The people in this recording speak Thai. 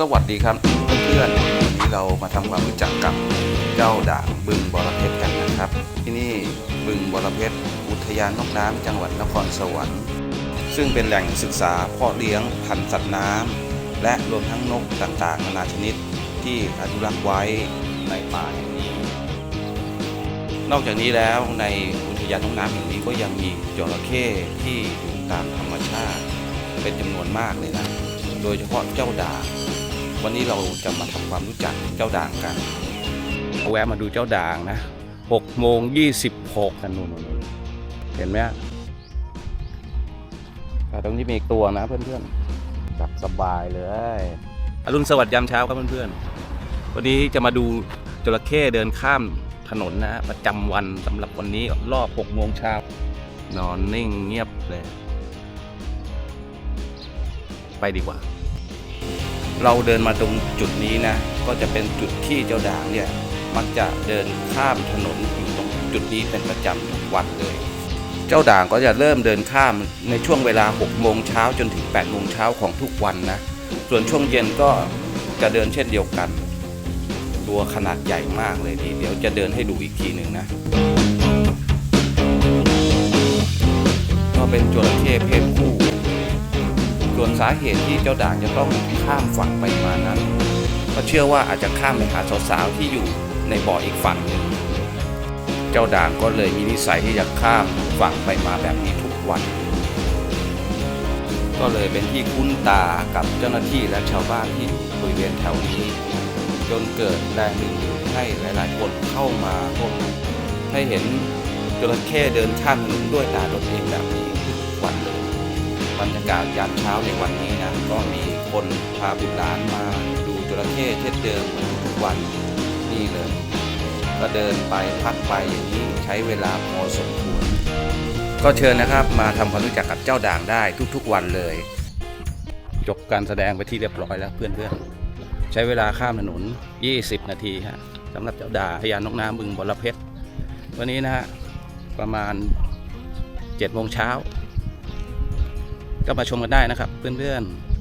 สวัสดีครับเพื่อนๆวันนี้เรามาทำความรู้จักกับเจ้าด่างบึงบรเพชรกันนะครับ ที่นี่บึงบรเพชรอุทยานนกน้ำจังหวัดนครสวรรค์ ซึ่งเป็นแหล่งศึกษาเพาะเลี้ยงพันธุ์สัตว์น้ำและรวมทั้งนกต่างๆ นานาชนิดที่อนุรักษ์ไว้ในป่าแห่งนี้ นอกจากนี้แล้วในอุทยานนกน้ำแห่งนี้ก็ยังมีจระเข้ที่อยู่ตามธรรมชาติ เป็นจำนวนมากเลยนะ โดยเฉพาะเจ้าด่าง วันนี้เราจะมาทำความรู้จักเจ้าด่างกันแวะมาดูเจ้าด่างนะ6โมง26กันนู่นๆเห็นไหมฮะอ่าตรงนี้มีอีกตัวนะเพื่อนๆจับสบายเลยอรุณสวัสดิ์ยามเช้าครับเพื่อนๆ วันนี้จะมาดูจระเข้เดินข้ามถนนนะฮะประจำวันสำหรับวันนี้รอบ6โมงเช้านอนนิ่งเงียบเลย ไปดีกว่า เราเดินมาตรงจุดนี้นะ ก็จะเป็นจุดที่เจ้าด่างเนี่ยมักจะเดินข้ามถนนอยู่ตรงจุดนี้เป็นประจำทุกวันเลย เจ้าด่างก็จะเริ่มเดินข้ามในช่วงเวลา 6 โมงเช้าจนถึง 8 โมงเช้าของทุกวันนะ ส่วนช่วงเย็นก็จะเดินเช่นเดียวกัน ตัวขนาดใหญ่มากเลยทีเดี๋ยวจะเดินให้ดูอีกทีหนึ่งนะ ก็เป็นจระเข้เพศผู้ ส่วนสาเหตุที่เจ้าด่างจะต้องข้ามฝั่งไปมานั้น ก็เชื่อว่าอาจจะข้ามไปหาสาวๆที่อยู่ในบ่ออีกฝั่งหนึ่ง เจ้าด่างก็เลยมีนิสัยที่จะข้ามฝั่งไปมาแบบนี้ทุกวัน ก็เลยเป็นที่คุ้นตากับเจ้าหน้าที่และชาวบ้านที่อยู่บริเวณแถวนี้ จนเกิดแรงดึงดูดให้หลายๆคนเข้ามาพบให้เห็นจระเข้เดินข้ามถนนด้วยตาตนเองแบบนี้ บรรยากาศยามเช้าในวันนี้นะ ก็มีคนพาบุตรหลานมาดูจระเข้เช่นเดิมทุกวันนี่เลย ก็เดินไปพักไปอย่างนี้ใช้เวลาพอสมควร ก็เชิญนะครับมาทำความรู้จักกับเจ้าด่างได้ทุกๆวันเลย จบการแสดงไปที่เรียบร้อยแล้วเพื่อนๆ ใช้เวลาข้ามถนน 20 นาทีฮะสำหรับเจ้าด่างพญานนกน้ำบึงบรเพชรวันนี้นะฮะประมาณ7โมงเช้า ก็มาชมกันได้นะครับ เพื่อนๆ